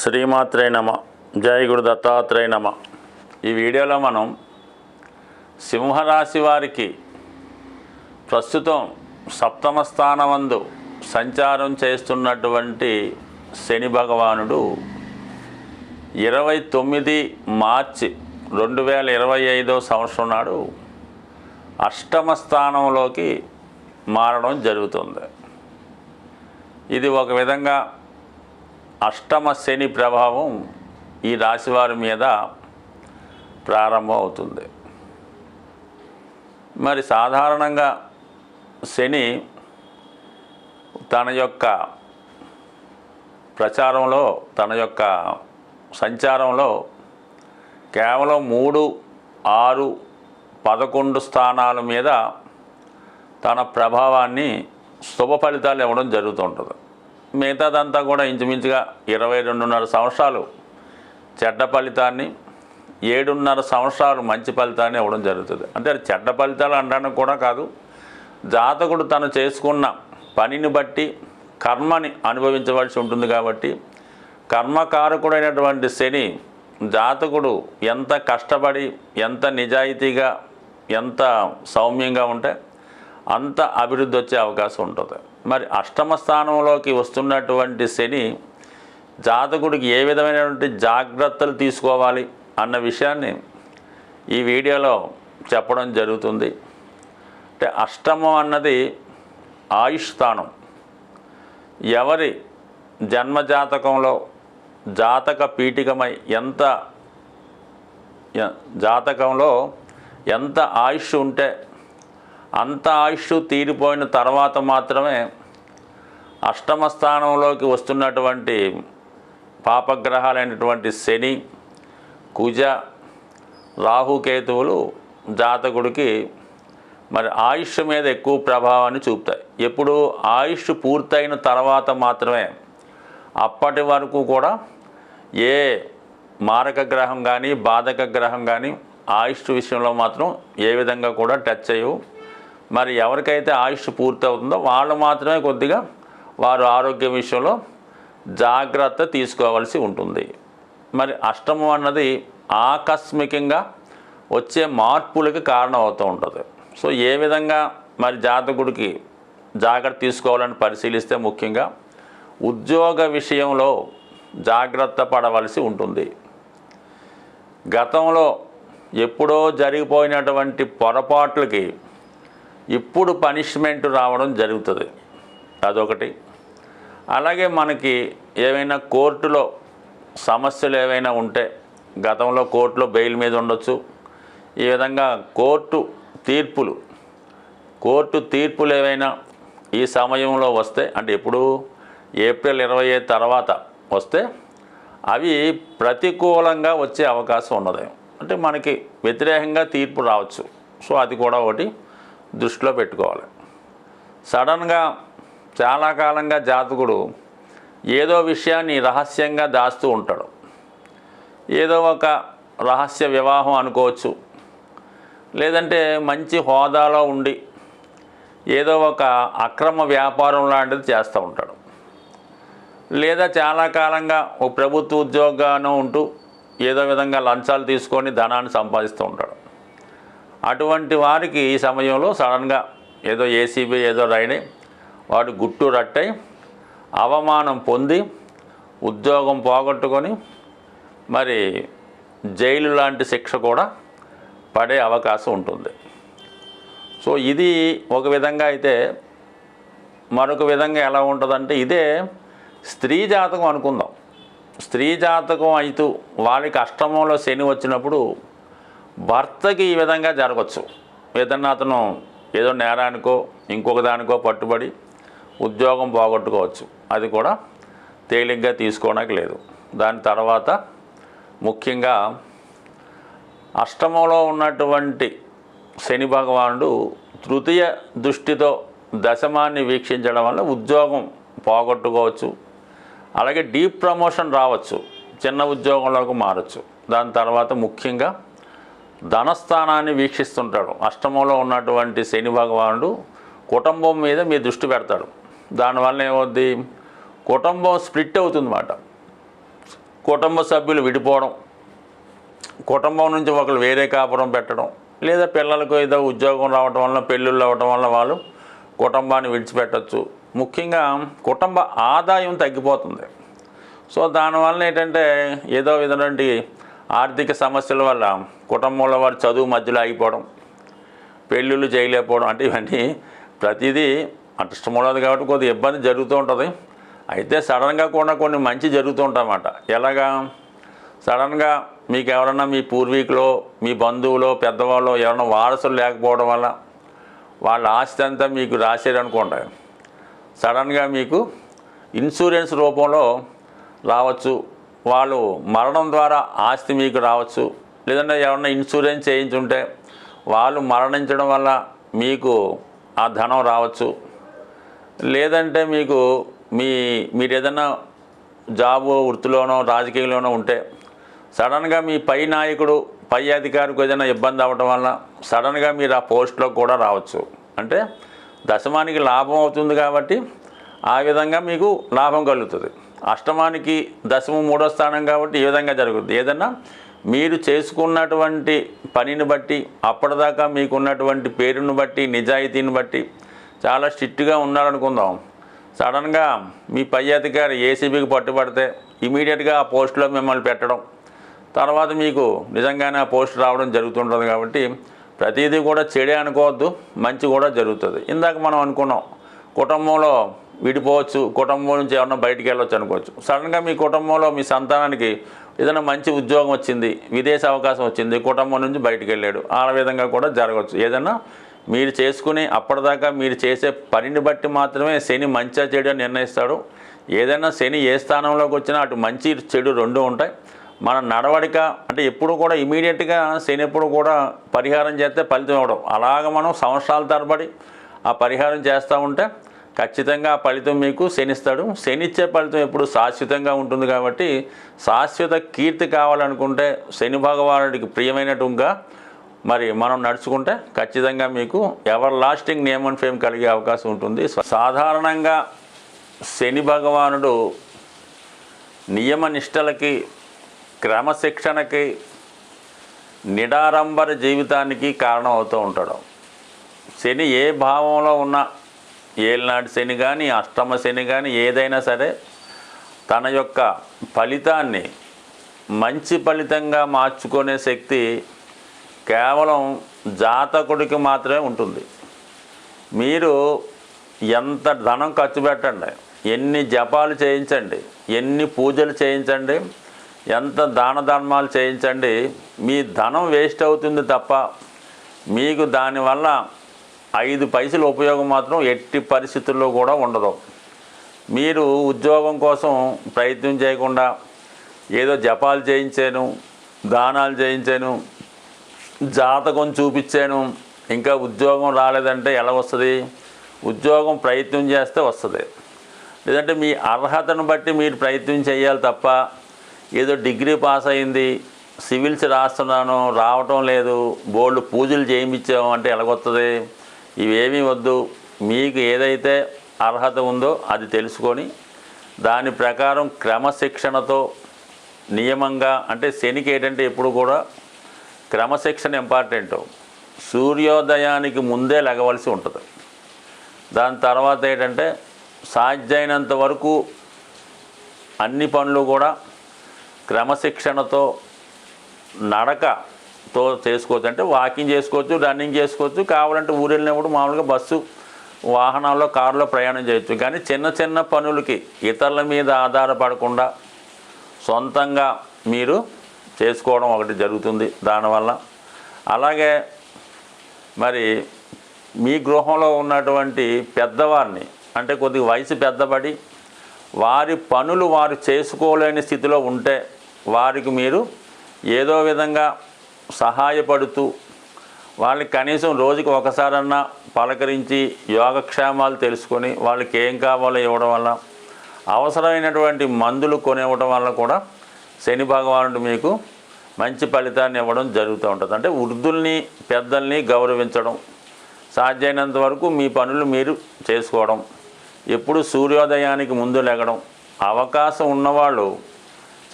శ్రీమాత్రే నమ. జయ గురు దత్తాత్రేయ నమ. ఈ వీడియోలో మనం సింహరాశి వారికి ప్రస్తుతం సప్తమ స్థానమందు సంచారం చేస్తున్నటువంటి శని భగవానుడు ఇరవై తొమ్మిది మార్చి రెండు వేల ఇరవై ఐదో సంవత్సరం నాడు అష్టమ స్థానంలోకి మారడం జరుగుతుంది. ఇది ఒక విధంగా అష్టమ శని ప్రభావం ఈ రాశివారి మీద ప్రారంభం అవుతుంది. మరి సాధారణంగా శని తన యొక్క ప్రచారంలో తన యొక్క సంచారంలో కేవలం మూడు ఆరు పదకొండు స్థానాల మీద తన ప్రభావాన్ని శుభ ఫలితాలు ఇవ్వడం జరుగుతుంటుంది మిగతాదంతా కూడా ఇంచుమించుగా ఇరవై రెండున్నర సంవత్సరాలు చెడ్డ ఫలితాన్ని ఏడున్నర సంవత్సరాలు మంచి ఫలితాన్ని ఇవ్వడం జరుగుతుంది. అంటే చెడ్డ ఫలితాలు అనడానికి కూడా కాదు జాతకుడు తను చేసుకున్న పనిని బట్టి కర్మని అనుభవించవలసి ఉంటుంది కాబట్టి కర్మకారకుడైనటువంటి శని జాతకుడు ఎంత కష్టపడి ఎంత నిజాయితీగా ఎంత సౌమ్యంగా ఉంటే అంత అభివృద్ధి వచ్చే అవకాశం ఉంటుంది. మరి అష్టమ స్థానంలోకి వస్తున్నటువంటి శని జాతకుడికి ఏ విధమైనటువంటి జాగ్రత్తలు తీసుకోవాలి అన్న విషయాన్ని ఈ వీడియోలో చెప్పడం జరుగుతుంది. అంటే అష్టమం అన్నది ఆయుష్ స్థానం. ఎవరి జన్మజాతకంలో జాతక పీఠికమై ఎంత జాతకంలో ఎంత ఆయుష్ ఉంటే అంత ఆయుష్ తీరిపోయిన తర్వాత మాత్రమే అష్టమ స్థానంలోకి వస్తున్నటువంటి పాపగ్రహాలైనటువంటి శని కుజ రాహుకేతువులు జాతకుడికి మరి ఆయుష్ మీద ఎక్కువ ప్రభావాన్ని చూపుతాయి. ఎప్పుడు ఆయుష్ పూర్తయిన తర్వాత మాత్రమే అప్పటి వరకు కూడా ఏ మారక గ్రహం కానీ బాధక గ్రహం కానీ ఆయుష్ విషయంలో మాత్రం ఏ విధంగా కూడా టచ్ అయ్యవు మరి ఎవరికైతే ఆయుష్ పూర్తి అవుతుందో వాళ్ళు మాత్రమే కొద్దిగా వారు ఆరోగ్య విషయంలో జాగ్రత్త తీసుకోవాల్సి ఉంటుంది. మరి అష్టమం అన్నది ఆకస్మికంగా వచ్చే మార్పులకి కారణం అవుతూ ఉంటుంది. సో ఏ విధంగా మరి జాతకుడికి జాగ్రత్త తీసుకోవాలని పరిశీలిస్తే ముఖ్యంగా ఉద్యోగ విషయంలో జాగ్రత్త పడవలసి ఉంటుంది. గతంలో ఎప్పుడో జరిగిపోయినటువంటి పొరపాట్లకి ఇప్పుడు పనిష్మెంట్ రావడం జరుగుతుంది. అదొకటి. అలాగే మనకి ఏవైనా కోర్టులో సమస్యలు ఏవైనా ఉంటే గతంలో కోర్టులో బెయిల్ మీద ఉండొచ్చు. ఈ విధంగా కోర్టు తీర్పులు కోర్టు తీర్పులు ఏవైనా ఈ సమయంలో వస్తే అంటే ఎప్పుడు ఏప్రిల్ ఇరవై తర్వాత వస్తే అవి ప్రతికూలంగా వచ్చే అవకాశం ఉన్నది. అంటే మనకి వ్యతిరేకంగా తీర్పు రావచ్చు. సో అది కూడా ఒకటి. దృష్టిలో పెట్టుకోవాలి. సడన్గా చాలా కాలంగా జాతకుడు ఏదో విషయాన్ని రహస్యంగా దాస్తూ ఉంటాడు. ఏదో ఒక రహస్య వివాహం అనుకోవచ్చు. లేదంటే మంచి హోదాలో ఉండి ఏదో ఒక అక్రమ వ్యాపారం లాంటిది చేస్తూ ఉంటాడు. లేదా చాలా కాలంగా ఓ ప్రభుత్వ ఉద్యోగాన్ని ఉంటూ ఏదో విధంగా లంచాలు తీసుకొని ధనాన్ని సంపాదిస్తూ ఉంటాడు. అటువంటి వారికి ఈ సమయంలో సడన్గా ఏదో ఏసీబీ ఏదో రైని వాడు గుట్టు రట్టై అవమానం పొంది ఉద్యోగం పోగొట్టుకొని మరి జైలు లాంటి శిక్ష కూడా పడే అవకాశం ఉంటుంది. సో ఇది ఒక విధంగా అయితే మరొక విధంగా ఎలా ఉంటుందంటే ఇదే స్త్రీ జాతకం అనుకుందాం. స్త్రీ జాతకం అయితూ వాళ్ళకి అష్టమంలో శని వచ్చినప్పుడు భర్తకి ఈ విధంగా జరగచ్చు. ఏదన్నా అతను ఏదో నేరానికో ఇంకొక దానికో పట్టుబడి ఉద్యోగం పోగొట్టుకోవచ్చు. అది కూడా తేలిగ్గా తీసుకోవడానికి లేదు. దాని తర్వాత ముఖ్యంగా అష్టమంలో ఉన్నటువంటి శని భగవానుడు తృతీయ దృష్టితో దశమాన్ని వీక్షించడం వల్ల ఉద్యోగం పోగొట్టుకోవచ్చు. అలాగే డీప్ ప్రమోషన్ రావచ్చు. చిన్న ఉద్యోగంలోకి మారచ్చు. దాని తర్వాత ముఖ్యంగా ధనస్థానాన్ని వీక్షిస్తుంటాడు. అష్టమంలో ఉన్నటువంటి శని భగవానుడు కుటుంబం మీద మీ దృష్టి పెడతాడు. దానివల్ల ఏమవుద్ది? కుటుంబం స్ప్లిట్ అవుతుందన్నమాట. కుటుంబ సభ్యులు విడిపోవడం కుటుంబం నుంచి ఒకరు వేరే కాపురం పెట్టడం లేదా పిల్లలకు ఏదో ఉద్యోగం రావటం వల్ల పెళ్ళిళ్ళు అవ్వటం వల్ల వాళ్ళు కుటుంబాన్ని విడిచిపెట్టచ్చు. ముఖ్యంగా కుటుంబ ఆదాయం తగ్గిపోతుంది. సో దానివల్ల ఏంటంటే ఏదో విధమైన ఆర్థిక సమస్యల వల్ల కుటుంబంలో వారు చదువు మధ్యలో ఆగిపోవడం పెళ్ళిళ్ళు చేయలేకపోవడం అంటే ఇవన్నీ ప్రతిదీ అదృష్టం ఉండదు కాబట్టి కొద్దిగా ఇబ్బంది జరుగుతూ ఉంటుంది. అయితే సడన్గా కూడా కొన్ని మంచి జరుగుతూ ఉంటాయన్నమాట ఎలాగా? సడన్గా మీకు ఎవరన్నా మీ పూర్వీకులో మీ బంధువులో పెద్దవాళ్ళు ఎవరైనా వారసులు లేకపోవడం వల్ల వాళ్ళ ఆస్తి అంతా మీకు రాసేరనుకోండి సడన్గా మీకు ఇన్సూరెన్స్ రూపంలో రావచ్చు. వాళ్ళు మరణం ద్వారా ఆస్తి మీకు రావచ్చు. లేదంటే ఎవరన్నా ఇన్సూరెన్స్ చేయించుంటే వాళ్ళు మరణించడం వల్ల మీకు ఆ ధనం రావచ్చు. లేదంటే మీకు మీ మీరు ఏదైనా జాబు వృత్తిలోనో రాజకీయంలోనో ఉంటే సడన్గా మీ పై నాయకుడు పై అధికారికి ఏదైనా ఇబ్బంది అవ్వటం వల్ల సడన్గా మీరు ఆ పోస్ట్లో కూడా రావచ్చు. అంటే దశమానికి లాభం అవుతుంది కాబట్టి ఆ విధంగా మీకు లాభం కలుగుతుంది. అష్టమానికి దశము మూడో స్థానం కాబట్టి ఈ విధంగా జరుగుతుంది ఏదన్నా మీరు చేసుకున్నటువంటి పనిని బట్టి అప్పటిదాకా మీకున్నటువంటి పేరును బట్టి నిజాయితీని బట్టి చాలా స్ట్రిక్ట్గా ఉన్నారనుకుందాం. సడన్గా మీ పై అధికారి ఏసీబీకి పట్టుబడితే ఇమీడియట్గా ఆ పోస్టులో మిమ్మల్ని పెట్టడం. తర్వాత మీకు నిజంగానే ఆ పోస్ట్ రావడం జరుగుతుంటుంది కాబట్టి ప్రతిదీ కూడా చెడే అనుకోవద్దు మంచి కూడా జరుగుతుంది. ఇందాక మనం అనుకున్నాం కుటుంబంలో విడిపోవచ్చు కుటుంబం నుంచి ఏమన్నా బయటికి వెళ్ళొచ్చు అనుకోవచ్చు. సడన్గా మీ కుటుంబంలో మీ సంతానానికి ఏదైనా మంచి ఉద్యోగం వచ్చింది విదేశ అవకాశం వచ్చింది కుటుంబం నుంచి బయటికి వెళ్ళాడు. ఆ విధంగా కూడా జరగవచ్చు. ఏదైనా మీరు చేసుకుని అప్పటిదాకా మీరు చేసే పనిని బట్టి మాత్రమే శని మంచిగా చెడు అని నిర్ణయిస్తాడు. ఏదైనా శని ఏ స్థానంలోకి వచ్చినా అటు మంచి చెడు రెండు ఉంటాయి. మన నడవడిక అంటే ఎప్పుడు కూడా ఇమీడియట్గా శని ఎప్పుడు కూడా పరిహారం చేస్తే ఫలితం ఇవ్వడం. అలాగ మనం సంవత్సరాల తరబడి ఆ పరిహారం చేస్తూ ఉంటే ఖచ్చితంగా ఫలితం మీకు శనిస్తాడు. శనిచ్చే ఫలితం ఎప్పుడు శాశ్వతంగా ఉంటుంది కాబట్టి శాశ్వత కీర్తి కావాలనుకుంటే శని భగవానుడికి ప్రియమైనట్టుగా మరి మనం నడుచుకుంటే ఖచ్చితంగా మీకు ever lasting name and fame కలిగే అవకాశం ఉంటుంది. సాధారణంగా శని భగవానుడు నియమ నిష్టలకి క్రమశిక్షణకి నిడారంబర జీవితానికి కారణం అవుతూ ఉంటాడు. శని ఏ భావంలో ఉన్న ఏలినాటి శని కానీ అష్టమ శని కానీ ఏదైనా సరే తన యొక్క ఫలితాన్ని మంచి ఫలితంగా మార్చుకునే శక్తి కేవలం జాతకుడికి మాత్రమే ఉంటుంది. మీరు ఎంత ధనం ఖర్చు పెట్టండి ఎన్ని జపాలు చేయించండి ఎన్ని పూజలు చేయించండి ఎంత దాన ధర్మాలు చేయించండి మీ ధనం వేస్ట్ అవుతుంది తప్ప మీకు దానివల్ల ఐదు పైసలు ఉపయోగం మాత్రం ఎట్టి పరిస్థితుల్లో కూడా ఉండదు. మీరు ఉద్యోగం కోసం ప్రయత్నం చేయకుండా ఏదో జపాలు చేయించాను దానాలు చేయించాను జాతకం చూపించాను ఇంకా ఉద్యోగం రాలేదంటే ఎలా వస్తుంది? ఉద్యోగం ప్రయత్నం చేస్తే వస్తుంది. లేదంటే మీ అర్హతను బట్టి మీరు ప్రయత్నం చేయాలి తప్ప ఏదో డిగ్రీ పాస్ అయింది సివిల్స్ రాస్తున్నాను రావటం లేదు బోర్డు పూజలు చేయించాము అంటే ఎలాగొస్తుంది ఇవేమీ వద్దు. మీకు ఏదైతే అర్హత ఉందో అది తెలుసుకొని దాని ప్రకారం క్రమశిక్షణతో నియమంగా అంటే శనికి ఏంటంటే ఎప్పుడు కూడా క్రమశిక్షణ ఇంపార్టెంట్. సూర్యోదయానికి ముందే లెగవలసి ఉంటుంది. దాని తర్వాత ఏంటంటే సాధ్యమైనంత వరకు అన్ని పనులు కూడా క్రమశిక్షణతో నడక తో చేసుకోవచ్చు. అంటే వాకింగ్ చేసుకోవచ్చు రన్నింగ్ చేసుకోవచ్చు. కావాలంటే ఊరు వెళ్ళినప్పుడు మామూలుగా బస్సు వాహనాల్లో కారులో ప్రయాణం చేయొచ్చు. కానీ చిన్న చిన్న పనులకి ఇతరుల మీద ఆధారపడకుండా సొంతంగా మీరు చేసుకోవడం ఒకటి జరుగుతుంది దానివల్ల. అలాగే మరి మీ గృహంలో ఉన్నటువంటి పెద్దవారిని అంటే కొద్దిగా వయసు పెద్దబడి వారి పనులు వారు చేసుకోలేని స్థితిలో ఉంటే వారికి మీరు ఏదో విధంగా సహాయపడుతూ వాళ్ళకి కనీసం రోజుకి ఒకసారన్నా పలకరించి యోగక్షేమాలు తెలుసుకొని వాళ్ళకి ఏం కావాలో ఇవ్వడం వల్ల అవసరమైనటువంటి మందులు కొనివ్వడం వల్ల కూడా శని భగవానుడు మీకు మంచి ఫలితాన్ని ఇవ్వడం జరుగుతూ ఉంటుంది. అంటే వృద్ధుల్ని పెద్దల్ని గౌరవించడం సాధ్యమైనంత వరకు మీ పనులు మీరు చేసుకోవడం ఎప్పుడు సూర్యోదయానికి ముందు లెగడం అవకాశం ఉన్నవాళ్ళు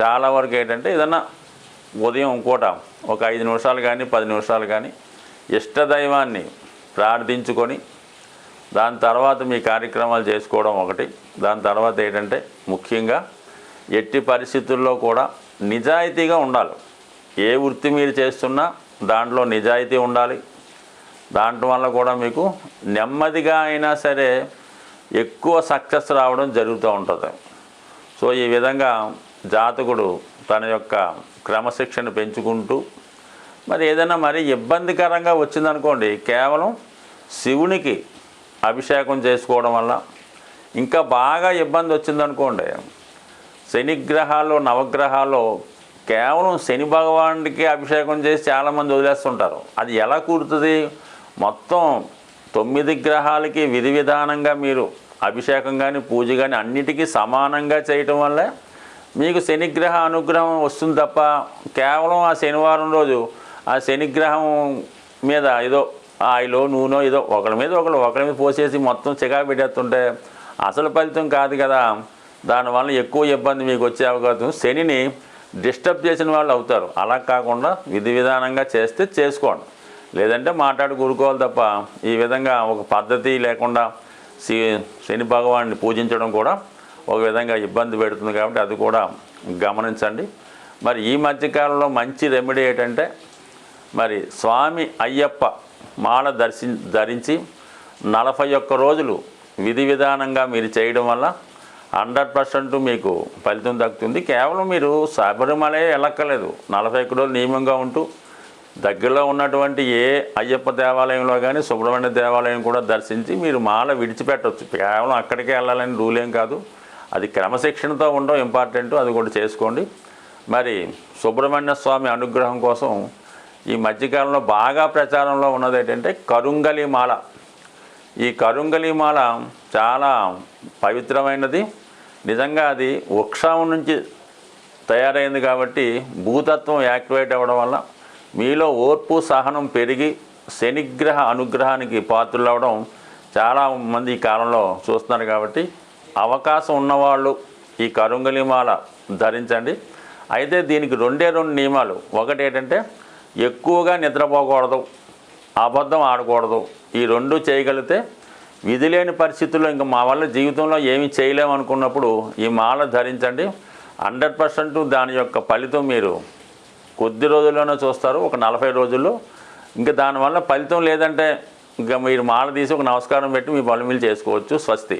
చాలా వరకు ఏంటంటే ఏదన్నా ఉదయం పూట ఒక ఐదు నిమిషాలు కానీ పది నిమిషాలు కానీ ఇష్టదైవాన్ని ప్రార్థించుకొని దాని తర్వాత మీ కార్యక్రమాలు చేసుకోవడం ఒకటి. దాని తర్వాత ఏంటంటే ముఖ్యంగా ఎట్టి పరిస్థితుల్లో కూడా నిజాయితీగా ఉండాలి. ఏ వృత్తి మీరు చేస్తున్నా దాంట్లో నిజాయితీ ఉండాలి. దాంట్లో వల్ల కూడా మీకు నెమ్మదిగా అయినా సరే ఎక్కువ సక్సెస్ రావడం జరుగుతూ ఉంటుంది. సో ఈ విధంగా జాతకుడు తన యొక్క క్రమశిక్షణ పెంచుకుంటూ మరి ఏదైనా మరి ఇబ్బందికరంగా వచ్చిందనుకోండి కేవలం శివునికి అభిషేకం చేసుకోవడం వల్ల ఇంకా బాగా ఇబ్బంది వచ్చిందనుకోండి శనిగ్రహాలు నవగ్రహాల్లో కేవలం శని భగవానుడికి అభిషేకం చేసి చాలామంది వదిలేస్తుంటారు. అది ఎలా కూరుతుంది మొత్తం తొమ్మిది గ్రహాలకి విధి విధానంగా మీరు అభిషేకం కానీ పూజ కానీ అన్నిటికీ సమానంగా చేయటం వల్లే మీకు శనిగ్రహ అనుగ్రహం వస్తుంది తప్ప కేవలం ఆ శనివారం రోజు ఆ శనిగ్రహం మీద ఏదో ఆయిలో నూనె ఏదో ఒకరి మీద ఒకరు ఒకరి మీద పోసేసి మొత్తం చికా పెట్టేస్తుంటే అసలు ఫలితం కాదు కదా. దానివల్ల ఎక్కువ ఇబ్బంది మీకు వచ్చే అవకాశం. శనిని డిస్టర్బ్ చేసిన వాళ్ళు అవుతారు. అలా కాకుండా విధి విధానంగా చేస్తే చేసుకోండి. లేదంటే మాట్లాడి కూరుకోవాలి తప్ప ఈ విధంగా ఒక పద్ధతి లేకుండా శని భగవాన్ని పూజించడం కూడా ఒక విధంగా ఇబ్బంది పెడుతుంది కాబట్టి అది కూడా గమనించండి. మరి ఈ మధ్యకాలంలో మంచి రెమెడీ ఏంటంటే మరి స్వామి అయ్యప్ప మాల దర్శి ధరించి నలభై ఒక్క రోజులు విధి విధానంగా మీరు చేయడం వల్ల హండ్రెడ్ పర్సెంట్ మీకు ఫలితం దక్కుతుంది. కేవలం మీరు శబరిమలే వెళ్ళక్కలేదు నలభై ఒక్క రోజులు నియమంగా ఉంటూ దగ్గరలో ఉన్నటువంటి ఏ అయ్యప్ప దేవాలయంలో కానీ సుబ్రహ్మణ్య దేవాలయం కూడా దర్శించి మీరు మాల విడిచిపెట్టవచ్చు కేవలం అక్కడికే వెళ్ళాలని రూలేం కాదు. అది క్రమశిక్షణతో ఉండడం ఇంపార్టెంట్ అది కూడా చేసుకోండి. మరి సుబ్రహ్మణ్య స్వామి అనుగ్రహం కోసం ఈ మధ్యకాలంలో బాగా ప్రచారంలో ఉన్నది ఏంటంటే కరుంగలి మాల. ఈ కరుంగలి మాల చాలా పవిత్రమైనది. నిజంగా అది వృక్షం నుంచి తయారైంది కాబట్టి భూతత్వం యాక్టివేట్ అవ్వడం వల్ల మీలో ఓర్పు సహనం పెరిగి శనిగ్రహ అనుగ్రహానికి పాత్రలు అవ్వడం చాలా మంది ఈ కాలంలో చూస్తున్నారు కాబట్టి అవకాశం ఉన్నవాళ్ళు ఈ కరుంగలిమాల ధరించండి. అయితే దీనికి రెండే రెండు నియమాలు. ఒకటి ఏంటంటే ఎక్కువగా నిద్రపోకూడదు అబద్ధం ఆడకూడదు. ఈ రెండు చేయగలిగితే విధి లేని పరిస్థితుల్లో ఇంకా మా వల్ల జీవితంలో ఏమి చేయలేము అనుకున్నప్పుడు ఈ మాల ధరించండి. హండ్రెడ్ పర్సెంట్ దాని యొక్క ఫలితం మీరు కొద్ది రోజుల్లోనే చూస్తారు ఒక నలభై రోజుల్లో. ఇంకా దానివల్ల ఫలితం లేదంటే ఇంకా మీరు మాల తీసి ఒక నమస్కారం పెట్టి మీ పనులు మీరు చేసుకోవచ్చు. స్వస్తి.